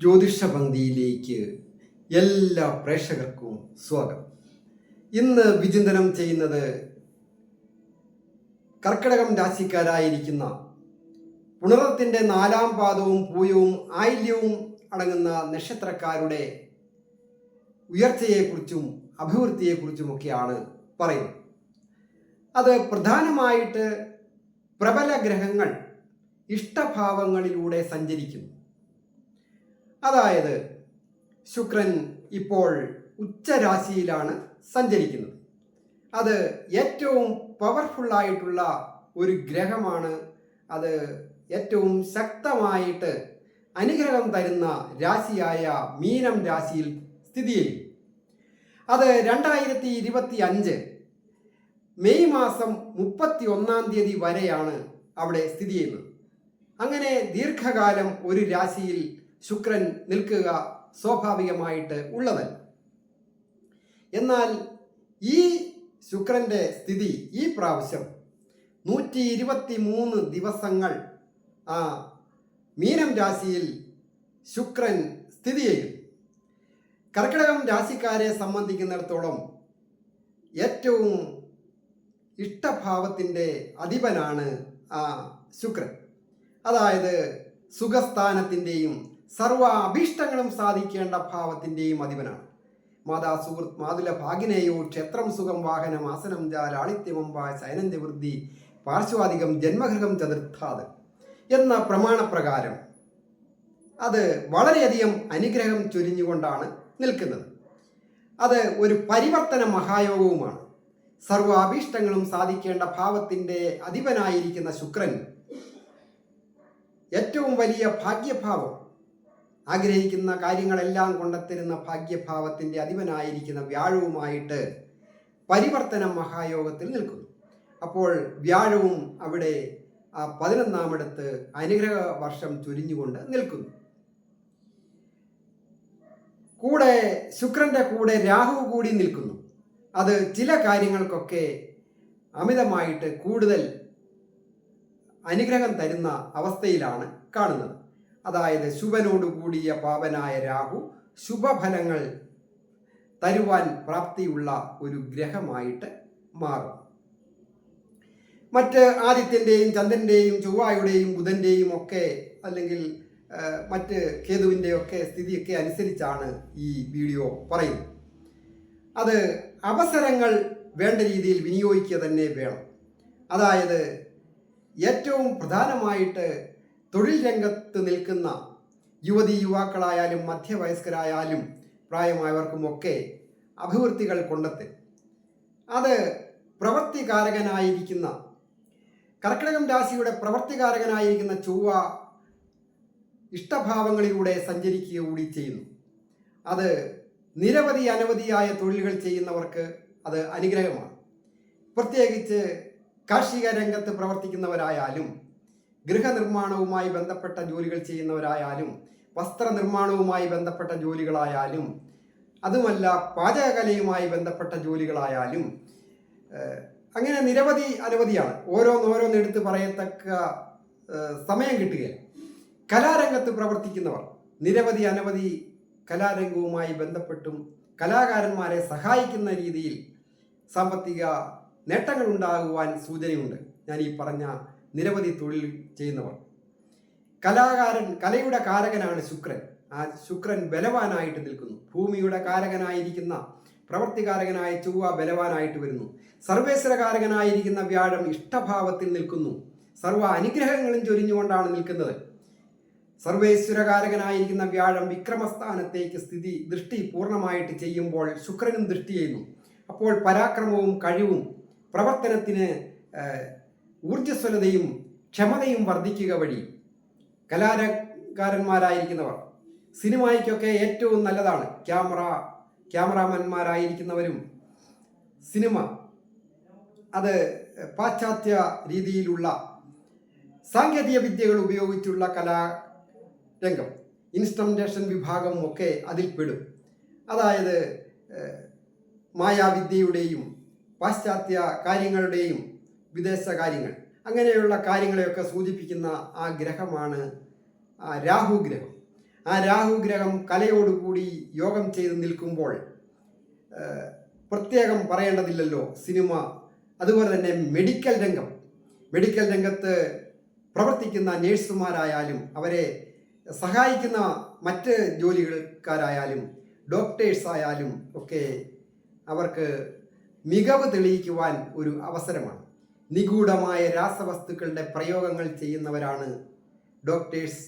ജ്യോതിഷ പന്തിയിലേക്ക് എല്ലാ പ്രേക്ഷകർക്കും സ്വാഗതം. ഇന്ന് വിചിന്തനം ചെയ്യുന്നത് കർക്കിടകം രാശിക്കാരായിരിക്കുന്ന പുണറത്തിന്റെ നാലാം പാദവും പൂയവും ആയില്യവും അടങ്ങുന്ന നക്ഷത്രക്കാരുടെ ഉയർച്ചയെക്കുറിച്ചും അഭിവൃദ്ധിയെക്കുറിച്ചുമൊക്കെയാണ് പറയുന്നത്. അത് പ്രധാനമായിട്ട് പ്രബല ഗ്രഹങ്ങൾ ഇഷ്ടഭാവങ്ങളിലൂടെ സഞ്ചരിക്കുന്നു. അതായത് ശുക്രൻ ഇപ്പോൾ ഉച്ചരാശിയിലാണ് സഞ്ചരിക്കുന്നത്. അത് ഏറ്റവും പവർഫുള്ളായിട്ടുള്ള ഒരു ഗ്രഹമാണ്. അത് ഏറ്റവും ശക്തമായിട്ട് അനുഗ്രഹം തരുന്ന രാശിയായ മീനം രാശിയിൽ സ്ഥിതി ചെയ്യും അത് രണ്ടായിരത്തി ഇരുപത്തി അഞ്ച് മെയ് മാസം മുപ്പത്തി ഒന്നാം തീയതി വരെയാണ് അവിടെ സ്ഥിതി ചെയ്യുന്നത് അങ്ങനെ ദീർഘകാലം ഒരു രാശിയിൽ ശുക്രൻ നിൽക്കുക സ്വാഭാവികമായിട്ട് ഉള്ളതല്ല. എന്നാൽ ഈ ശുക്രന്റെ സ്ഥിതി ഈ പ്രാവശ്യം നൂറ്റി ഇരുപത്തി മൂന്ന് ദിവസങ്ങൾ ആ മീനം രാശിയിൽ ശുക്രൻ സ്ഥിതി ചെയ്യും. കർക്കിടകം രാശിക്കാരെ സംബന്ധിക്കുന്നിടത്തോളം ഏറ്റവും ഇഷ്ടഭാവത്തിന്റെ അധിപനാണ് ആ ശുക്രൻ. അതായത് സുഖസ്ഥാനത്തിന്റെയും സർവ അഭീഷ്ടങ്ങളും സാധിക്കേണ്ട ഭാവത്തിന്റെയും അധിപനാണ്. മാതാ സുഹൃത്ത് മാതുല ഭാഗിനേയോ ക്ഷേത്രം സുഖം വാഹനം ആസനം ജാ ലാളിത്യമമ്പ ശയനന്തി വൃദ്ധി പാർശ്വാധികം ജന്മഗൃഹം ചതുർത്ഥാത് എന്ന പ്രമാണപ്രകാരം അത് വളരെയധികം അനുഗ്രഹം ചൊരിഞ്ഞുകൊണ്ടാണ് നിൽക്കുന്നത്. അത് ഒരു പരിവർത്തന മഹായോഗവുമാണ്. സർവ അഭീഷ്ടങ്ങളും സാധിക്കേണ്ട ഭാവത്തിന്റെ അധിപനായിരിക്കുന്ന ശുക്രൻ ഏറ്റവും വലിയ ഭാഗ്യഭാവം ആഗ്രഹിക്കുന്ന കാര്യങ്ങളെല്ലാം കൊണ്ടെത്തരുന്ന ഭാഗ്യഭാവത്തിന്റെ അധിപനായിരിക്കുന്ന വ്യാഴവുമായിട്ട് പരിവർത്തനം മഹായോഗത്തിൽ നിൽക്കുന്നു. അപ്പോൾ വ്യാഴവും അവിടെ ആ പതിനൊന്നാമിടത്ത് അനുഗ്രഹ വർഷം ചൊരിഞ്ഞുകൊണ്ട് നിൽക്കുന്നു. കൂടെ ശുക്രന്റെ കൂടെ രാഹു കൂടി നിൽക്കുന്നു. അത് ചില കാര്യങ്ങൾക്കൊക്കെ അമിതമായിട്ട് കൂടുതൽ അനുഗ്രഹം തരുന്ന അവസ്ഥയിലാണ് കാണുന്നത്. അതായത് ശുഭനോട് കൂടിയ പാപനായ രാഹു ശുഭഫലങ്ങൾ തരുവാൻ പ്രാപ്തിയുള്ള ഒരു ഗ്രഹമായിട്ട് മാറും. മറ്റ് ആദിത്യന്റെയും ചന്ദ്രന്റെയും ചൊവ്വായുടെയും ബുധന്റെയും ഒക്കെ അല്ലെങ്കിൽ മറ്റ് കേതുവിന്റെയൊക്കെ സ്ഥിതിയൊക്കെ അനുസരിച്ചാണ് ഈ വീഡിയോ പറയുന്നത്. അത് അവസരങ്ങൾ വേണ്ട രീതിയിൽ വിനിയോഗിക്കുക തന്നെ വേണം. അതായത് ഏറ്റവും പ്രധാനമായിട്ട് തൊഴിൽ രംഗത്ത് നിൽക്കുന്ന യുവതി യുവാക്കളായാലും മധ്യവയസ്കരായാലും പ്രായമായവർക്കുമൊക്കെ അഭിവൃദ്ധികൾ കൊണ്ടെത്തും. അത് പ്രവൃത്തികാരകനായിരിക്കുന്ന കർക്കിടകം രാശിയുടെ പ്രവൃത്തികാരകനായിരിക്കുന്ന ചൊവ്വ ഇഷ്ടഭാവങ്ങളിലൂടെ സഞ്ചരിക്കുക കൂടി ചെയ്യുന്നു. അത് നിരവധി അനവധിയായ തൊഴിലുകൾ ചെയ്യുന്നവർക്ക് അത് അനുഗ്രഹമാണ്. പ്രത്യേകിച്ച് കാർഷിക രംഗത്ത് പ്രവർത്തിക്കുന്നവരായാലും ഗൃഹനിർമ്മാണവുമായി ബന്ധപ്പെട്ട ജോലികൾ ചെയ്യുന്നവരായാലും വസ്ത്രനിർമ്മാണവുമായി ബന്ധപ്പെട്ട ജോലികളായാലും അതുമല്ല പാചകകലയുമായി ബന്ധപ്പെട്ട ജോലികളായാലും അങ്ങനെ നിരവധി അനവധിയാണ്. ഓരോന്നോരോന്ന് എടുത്ത് പറയത്തക്ക സമയം കിട്ടുകയില്ല കലാരംഗത്ത് പ്രവർത്തിക്കുന്നവർ നിരവധി അനവധി കലാരംഗവുമായി ബന്ധപ്പെട്ടും കലാകാരന്മാരെ സഹായിക്കുന്ന രീതിയിൽ സാമ്പത്തിക നേട്ടങ്ങൾ ഉണ്ടാകുവാൻ സൂചനയുണ്ട്. ഞാൻ ഈ പറഞ്ഞ നിരവധി തൊഴിൽ ചെയ്യുന്നവർ. കലാകാരൻ കലയുടെ കാരകനാണ് ശുക്രൻ. ആ ശുക്രൻ ബലവാനായിട്ട് നിൽക്കുന്നു. ഭൂമിയുടെ കാരകനായിരിക്കുന്ന പ്രവർത്തികാരകനായ ചൊവ്വ ബലവാനായിട്ട് വരുന്നു. സർവേശ്വരകാരകനായിരിക്കുന്ന വ്യാഴം ഇഷ്ടഭാവത്തിൽ നിൽക്കുന്നു. സർവ അനുഗ്രഹങ്ങളും ചൊരിഞ്ഞുകൊണ്ടാണ് നിൽക്കുന്നത്. സർവേശ്വരകാരകനായിരിക്കുന്ന വ്യാഴം വിക്രമസ്ഥാനത്തേക്ക് സ്ഥിതി ദൃഷ്ടി പൂർണമായിട്ട് ചെയ്യുമ്പോൾ ശുക്രനും ദൃഷ്ടി ചെയ്യുന്നു. അപ്പോൾ പരാക്രമവും കഴിവും പ്രവർത്തനത്തിന് ഊർജസ്വലതയും ക്ഷമതയും വർദ്ധിക്കുക വഴി കലാകാരന്മാരായിരിക്കുന്നവർ സിനിമയ്ക്കൊക്കെ ഏറ്റവും നല്ലതാണ് ക്യാമറ ക്യാമറാമാന്മാരായിരിക്കുന്നവരും സിനിമ അത് പാശ്ചാത്യ രീതിയിലുള്ള സാങ്കേതിക വിദ്യകൾ ഉപയോഗിച്ചുള്ള കലാരംഗം ഇൻസ്ട്രുമെന്റേഷൻ വിഭാഗം ഒക്കെ അതിൽ പെടും. അതായത് മായാവിദ്യയുടെയും പാശ്ചാത്യ കാര്യങ്ങളുടെയും വിദേശ കാര്യങ്ങൾ. അങ്ങനെയുള്ള കാര്യങ്ങളെയൊക്കെ സൂചിപ്പിക്കുന്ന ആ ഗ്രഹമാണ് ആ രാഹു ഗ്രഹം. ആ രാഹു ഗ്രഹം കലയോടുകൂടി യോഗം ചെയ്ത് നിൽക്കുമ്പോൾ പ്രത്യേകം പറയേണ്ടതില്ലല്ലോ സിനിമ അതുപോലെ തന്നെ മെഡിക്കൽ രംഗം. മെഡിക്കൽ രംഗത്ത് പ്രവർത്തിക്കുന്ന നേഴ്സുമാരായാലും അവരെ സഹായിക്കുന്ന മറ്റ് ജോലികൾക്കാരായാലും ഡോക്ടേഴ്സ് ആയാലും ഒക്കെ അവർക്ക് മികവ് തെളിയിക്കുവാൻ ഒരു അവസരമാണ്. നിഗൂഢമായ രാസവസ്തുക്കളുടെ പ്രയോഗങ്ങൾ ചെയ്യുന്നവരാണ് ഡോക്ടേഴ്സ്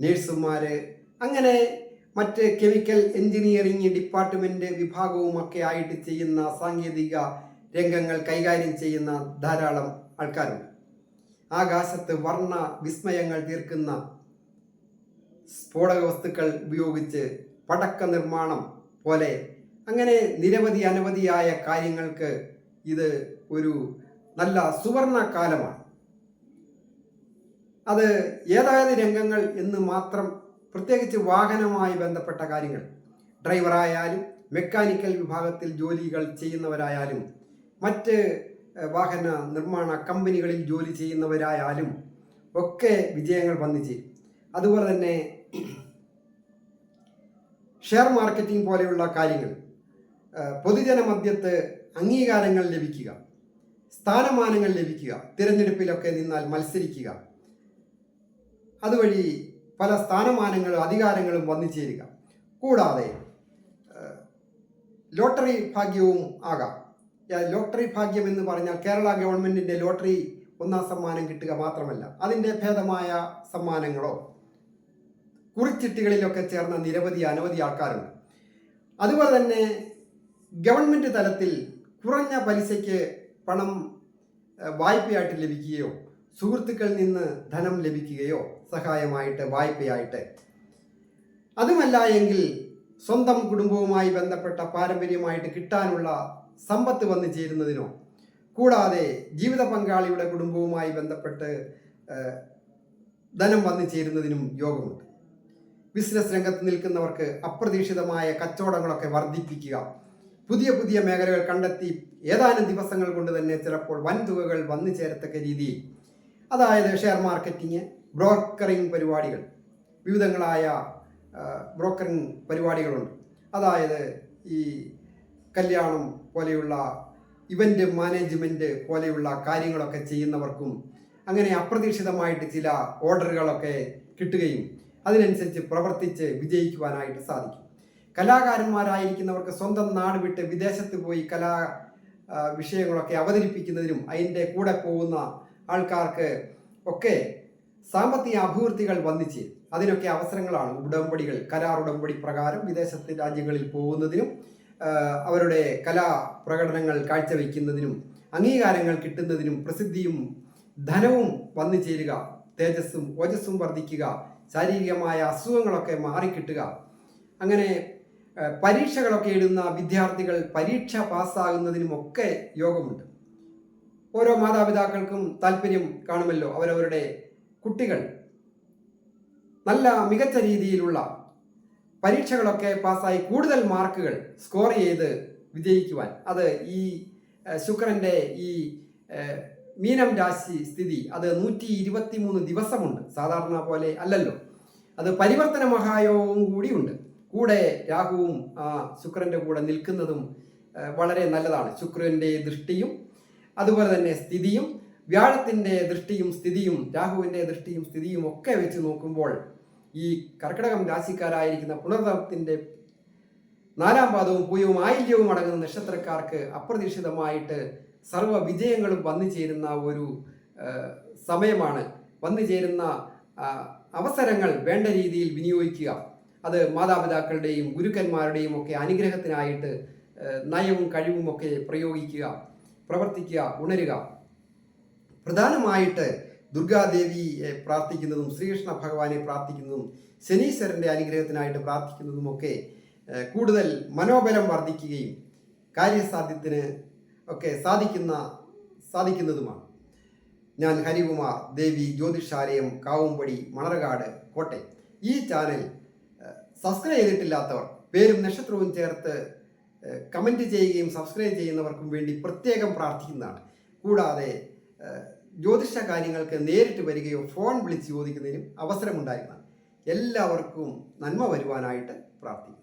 നേഴ്സുമാർ അങ്ങനെ മറ്റ് കെമിക്കൽ എഞ്ചിനീയറിംഗ് ഡിപ്പാർട്ട്മെന്റ് വിഭാഗവുമൊക്കെ ആയിട്ട് ചെയ്യുന്ന സാങ്കേതിക രംഗങ്ങൾ കൈകാര്യം ചെയ്യുന്ന ധാരാളം ആൾക്കാരുണ്ട്. ആകാശത്ത് വർണ വിസ്മയങ്ങൾ തീർക്കുന്ന സ്ഫോടക വസ്തുക്കൾ ഉപയോഗിച്ച് പടക്ക നിർമ്മാണം പോലെ. അങ്ങനെ നിരവധി അനവധിയായ കാര്യങ്ങൾക്ക് ഇത് ഒരു നല്ല സുവർണ കാലമാണ് അത് ഏതായത് രംഗങ്ങൾ എന്ന് മാത്രം പ്രത്യേകിച്ച് വാഹനവുമായി ബന്ധപ്പെട്ട കാര്യങ്ങൾ. ഡ്രൈവറായാലും മെക്കാനിക്കൽ വിഭാഗത്തിൽ ജോലികൾ ചെയ്യുന്നവരായാലും മറ്റ് വാഹന നിർമ്മാണ കമ്പനികളിൽ ജോലി ചെയ്യുന്നവരായാലും ഒക്കെ വിജയങ്ങൾ വന്നു ചേരും അതുപോലെ തന്നെ ഷെയർ മാർക്കറ്റിംഗ് പോലെയുള്ള കാര്യങ്ങൾ പൊതുജന മധ്യത്ത് അംഗീകാരങ്ങൾ ലഭിക്കുക. സ്ഥാനമാനങ്ങൾ ലഭിക്കുക തിരഞ്ഞെടുപ്പിലൊക്കെ നിന്നാൽ മത്സരിക്കുക. അതുവഴി പല സ്ഥാനമാനങ്ങളും അധികാരങ്ങളും വന്നു ചേരുക. കൂടാതെ ലോട്ടറി ഭാഗ്യവും ആകാം. ലോട്ടറി ഭാഗ്യം എന്ന് പറഞ്ഞാൽ കേരള ഗവൺമെന്റിന്റെ ലോട്ടറി ഒന്നാം സമ്മാനം കിട്ടുക മാത്രമല്ല അതിന്റെ ഭേദമായ സമ്മാനങ്ങളോ കുറിച്ചിട്ടുകളിലൊക്കെ ചേർന്ന നിരവധി അനവധി ആൾക്കാരുണ്ട്. അതുപോലെ തന്നെ ഗവൺമെന്റ് തലത്തിൽ കുറഞ്ഞ പലിശയ്ക്ക് പണം വായ്പയായിട്ട് ലഭിക്കുകയോ സുഹൃത്തുക്കളിൽ നിന്ന് ധനം ലഭിക്കുകയോ സഹായമായിട്ട് വായ്പയായിട്ട്. അതുമല്ല എങ്കിൽ സ്വന്തം കുടുംബവുമായി ബന്ധപ്പെട്ട പാരമ്പര്യമായിട്ട് കിട്ടാനുള്ള സമ്പത്ത് വന്നു ചേരുന്നതിനോ കൂടാതെ ജീവിത പങ്കാളിയുടെ കുടുംബവുമായി ബന്ധപ്പെട്ട് ധനം വന്നു ചേരുന്നതിനും യോഗമുണ്ട്. ബിസിനസ് രംഗത്ത് നിൽക്കുന്നവർക്ക് അപ്രതീക്ഷിതമായ കച്ചവടങ്ങളൊക്കെ വർദ്ധിപ്പിക്കുക പുതിയ പുതിയ മേഖലകൾ കണ്ടെത്തി ഏതാനും ദിവസങ്ങൾ കൊണ്ട് തന്നെ ചിലപ്പോൾ വൻതുകകൾ വന്നു ചേരത്തക്ക രീതിയിൽ അതായത് ഷെയർ മാർക്കറ്റിങ് ബ്രോക്കറിംഗ് പരിപാടികൾ. വിവിധങ്ങളായ ബ്രോക്കറിംഗ് പരിപാടികളുണ്ട്. അതായത് ഈ കല്യാണം പോലെയുള്ള ഇവന്റ് മാനേജ്മെന്റ് പോലെയുള്ള കാര്യങ്ങളൊക്കെ ചെയ്യുന്നവർക്കും അങ്ങനെ അപ്രതീക്ഷിതമായിട്ട് ചില ഓർഡറുകളൊക്കെ കിട്ടുകയും അതിനനുസരിച്ച് പ്രവർത്തിച്ച് വിജയിക്കുവാനായിട്ട് സാധിക്കും. കലാകാരന്മാരായിരിക്കുന്നവർക്ക് സ്വന്തം നാട് വിട്ട് വിദേശത്ത് പോയി കലാ വിഷയങ്ങളൊക്കെ അവതരിപ്പിക്കുന്നതിനും അതിന്റെ കൂടെ പോകുന്ന ആൾക്കാർക്ക് ഒക്കെ സാമ്പത്തിക അഭിവൃദ്ധികൾ വന്നിച്ച് അതിനൊക്കെ അവസരങ്ങളാണ്. ഉടമ്പടികൾ കരാർ ഉടമ്പടി പ്രകാരം വിദേശത്തെ രാജ്യങ്ങളിൽ പോകുന്നതിനും അവരുടെ കലാ പ്രകടനങ്ങൾ കാഴ്ചവെക്കുന്നതിനും അംഗീകാരങ്ങൾ കിട്ടുന്നതിനും പ്രസിദ്ധിയും ധനവും വന്നു ചേരുക തേജസ്സും ഓജസ്സും വർദ്ധിക്കുക ശാരീരികമായ അസുഖങ്ങളൊക്കെ മാറിക്കിട്ടുക. അങ്ങനെ പരീക്ഷകളൊക്കെ എഴുതുന്ന വിദ്യാർത്ഥികൾ പരീക്ഷ പാസ്സാകുന്നതിനുമൊക്കെ യോഗമുണ്ട്. ഓരോ മാതാപിതാക്കൾക്കും താല്പര്യം കാണുമല്ലോ അവരവരുടെ കുട്ടികൾ. നല്ല മികച്ച രീതിയിലുള്ള പരീക്ഷകളൊക്കെ പാസ്സായി കൂടുതൽ മാർക്കുകൾ സ്കോർ ചെയ്ത് വിജയിക്കുവാൻ. അത് ഈ ശുക്രന്റെ ഈ മീനം രാശി സ്ഥിതി അത് നൂറ്റി ഇരുപത്തി മൂന്ന് ദിവസമുണ്ട്. സാധാരണ പോലെ അല്ലല്ലോ. അത് പരിവർത്തന മഹായോഗവും കൂടിയുണ്ട്. കൂടെ രാഹുവും ആ ശുക്രന്റെ കൂടെ നിൽക്കുന്നതും വളരെ നല്ലതാണ്. ശുക്രന്റെ ദൃഷ്ടിയും അതുപോലെ തന്നെ സ്ഥിതിയും വ്യാഴത്തിന്റെ ദൃഷ്ടിയും സ്ഥിതിയും രാഹുവിന്റെ ദൃഷ്ടിയും സ്ഥിതിയും ഒക്കെ വെച്ച് നോക്കുമ്പോൾ ഈ കർക്കിടകം രാശിക്കാരായിരിക്കുന്ന പുണർദത്തിന്റെ നാലാം പാദവും പൂയവും ആയില്യവും അടങ്ങുന്ന നക്ഷത്രക്കാർക്ക് അപ്രതീക്ഷിതമായിട്ട് സർവ വിജയങ്ങളും വന്നു ചേരുന്ന ഒരു സമയമാണ്. വന്നു ചേരുന്ന അവസരങ്ങൾ വേണ്ട രീതിയിൽ വിനിയോഗിക്കുക. അത് മാതാപിതാക്കളുടെയും ഗുരുക്കന്മാരുടെയും ഒക്കെ അനുഗ്രഹത്തിനായിട്ട് നയവും കഴിവും ഒക്കെ പ്രയോഗിക്കുക പ്രവർത്തിക്കുക ഉണരുക. പ്രധാനമായിട്ട് ദുർഗാദേവിയെ പ്രാർത്ഥിക്കുന്നതും ശ്രീകൃഷ്ണ ഭഗവാനെ പ്രാർത്ഥിക്കുന്നതും ശനീശ്വരന്റെ അനുഗ്രഹത്തിനായിട്ട് പ്രാർത്ഥിക്കുന്നതുമൊക്കെ കൂടുതൽ മനോബലം വർദ്ധിക്കുകയും കാര്യസാധ്യത്തിന് ഒക്കെ സാധിക്കുന്ന സാധിക്കുന്നതുമാണ്. ഞാൻ ഹരികുമാർ ദേവി ജ്യോതിഷാലയം കാവുംപടി മണർകാട് കോട്ടയം. ഈ ചാനൽ സബ്സ്ക്രൈബ് ചെയ്തിട്ടില്ലാത്തവർ പേരും നക്ഷത്രവും ചേർത്ത് കമന്റ് ചെയ്യുകയും സബ്സ്ക്രൈബ് ചെയ്യുന്നവർക്കും വേണ്ടി പ്രത്യേകം പ്രാർത്ഥിക്കുന്നതാണ്. കൂടാതെ ജ്യോതിഷ കാര്യങ്ങൾക്ക് നേരിട്ട് വരികയോ ഫോൺ വിളിച്ച് ചോദിക്കുന്നതിനും അവസരമുണ്ടായിരുന്നതാണ് എല്ലാവർക്കും നന്മ വരുവാനായിട്ട് പ്രാർത്ഥിക്കുന്നു.